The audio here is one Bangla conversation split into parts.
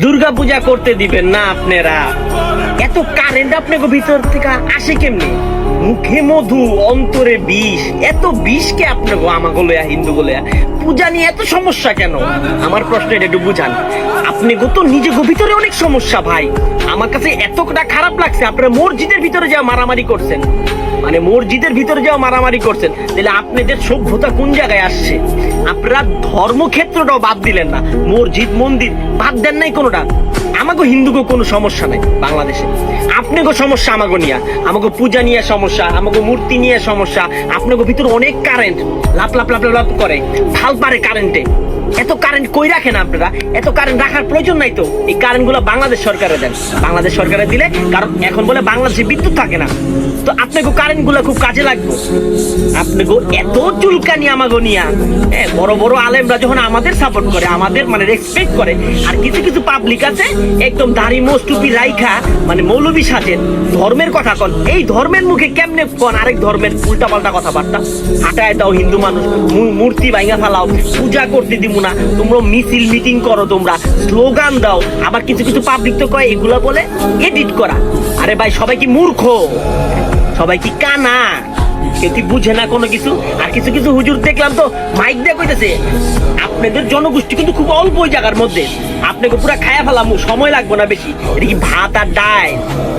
দুর্গা পূজা করতে দিবেন না আপনারা। এত কারেন্ট আপনাকে ভিতর থেকে আসে কেমনে? মুখে মধু, অন্তরে বিষ। এত বিষ বিষকে আপনাকে আমাকে লয়া হিন্দু লয়া পূজা নিয়ে এত সমস্যা কেন? আমার প্রশ্ন এটা একটু বুঝান। আপনি গো তো নিজে ভিতরে অনেক সমস্যা ভাই। আমার কাছে এতটা খারাপ লাগছে, আপনারা মসজিদের ভিতরে যা মারামারি করছেন। মানে মসজিদের ভিতরে যাও মারামারি করছেন। তাহলে আপনাদের সভ্যতা কোন জায়গায় আসছে? আপনারা ধর্মক্ষেত্রটাও বাদ দিলেন না। মসজিদ, মন্দির বাদ দেন নাই কোনোটা? আমাকে হিন্দুকে কোনো সমস্যা নাই বাংলাদেশে। আপনাকে সমস্যা আমাকে নিয়ে। আমাকে পূজা নিয়ে সমস্যা আমাকে মূর্তি নিয়ে সমস্যা। আপনাকে ভিতরে অনেক কারেন্ট লাপ লাপ লাপ লাপ করে। ভালো পারে কারেন্টে এত কারেন্ট কই রাখেন আপনারা? এত কারেন্ট রাখার প্রয়োজন নাই তো। এই কারেন্টগুলো বাংলাদেশ সরকারে দেন। বাংলাদেশ সরকারে দিলে কারণ এখন বলে বাংলাদেশে বিদ্যুৎ থাকে না। তো আপনাকে কারেন্টগুলো খুব কাজে লাগবে। আপনাকে এত চুলকানি আমাগো নিয়া। হ্যাঁ, বড় বড় আলেমরা যখন আমাদের সাপোর্ট করে আমাদের মানে রেসপেক্ট করে আর কিছু কিছু পাবলিক আছে একদম দাড়ি মোষ টুপি রাইখা মানে মৌলবী সাজেন ধর্মের কথা কন। এই ধর্মের মুখে কেমনে কন আরেক ধর্মের উল্টা পাল্টা কথাবার্তা? হাঁটায় দাও হিন্দু মানুষ মূর্তি ভাঙা ফেলাও পূজা করতে দিব না। তোমরা মিছিল মিটিং করো তোমরা। স্লোগান দাও। আবার কিছু কিছু পাবলিক তো কয়, এগুলো বলে এডিট করা। আরে ভাই, সবাই কি মূর্খ? সবাই কি কানা? কেউ কি বুঝে না কোনো কিছু? আর কিছু কিছু হুজুর দেখলাম তো মাইক দিয়ে কইতেছে, আপনাদের জনগোষ্ঠী কিন্তু খুব অল্প ওই জায়গার মধ্যে। আপনাকে পুরো খায়া ফেলাম, সময় লাগবে না বেশি। এটা ভাত আর ডাল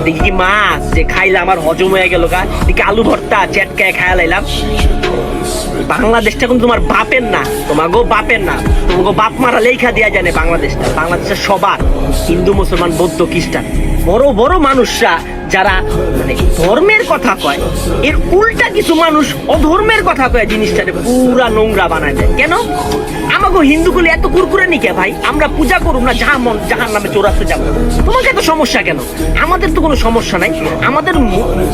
দেখি কি মাছ? যে খাইলে আমার হজম হয়ে গেল গা। দেখি আলু ভর্তা চেটকায় খায়া লাইলাম। বাংলাদেশটা কিন্তু তোমার বাপের না তোমাকেও বাপের না তোমাকে বাপ মারা লেখা দেওয়া জানে বাংলাদেশটা, বাংলাদেশের সবার হিন্দু, মুসলমান, বৌদ্ধ, খ্রিস্টান। বড় বড় মানুষরা যারা মানে ধর্মের কথা কয়, এর উল্টা কিছু মানুষ অধর্মের কথা কয় জিনিসটারে পুরা নোংরা বানায় দেয়। কেন? আমাকে হিন্দুগুলি এত কুরকুরে নিকে ভাই? আমরা পূজা করুম না, যাহা মন, যাহার নামে চৌরাস্তে যাব। তোমাকে এত সমস্যা কেন? আমাদের তো কোনো সমস্যা নাই। আমাদের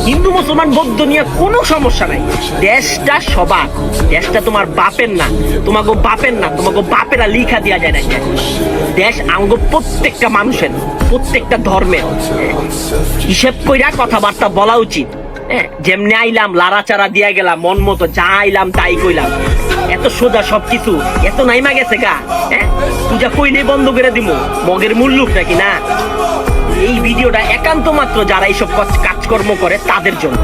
হিন্দু, মুসলমান, বৌদ্ধ নিয়ে কোনো সমস্যা নাই। দেশটা সবার। দেশটা তোমার বাপের না তোমাকে বাপের না তোমাকে বাপেরা লিখা দেওয়া যায় না দেশ আমাকে প্রত্যেকটা মানুষের, প্রত্যেকটা ধর্মের। হিসেব কইরা কথাবার্তা বলা উচিত। যেমনি আইলাম, লাড়াচাড়া দিয়া গেলাম, মন মতো যা আইলাম তাই কইলাম। এত সোজা সবকিছু, এত নাইমা গেছে গা হ্যাঁ পূজা কইলেই বন্ধ করে দিব মগের মূল্যুক নাকি না? এই ভিডিওটা একান্ত মাত্র যারা এইসব কাজ- কাজকর্ম করে তাদের জন্য।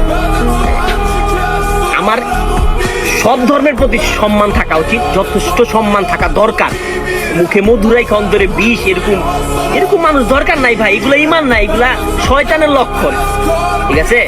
আমার সব ধর্মের প্রতি সম্মান থাকা উচিত, যথেষ্ট সম্মান থাকা দরকার। মুখে মধুরাই খন্দরে বিষ, এরকম এরকম মানুষ দরকার নাই ভাই, এগুলা ইমান নাই, এগুলা শয়তানের লক্ষণ। ঠিক আছে?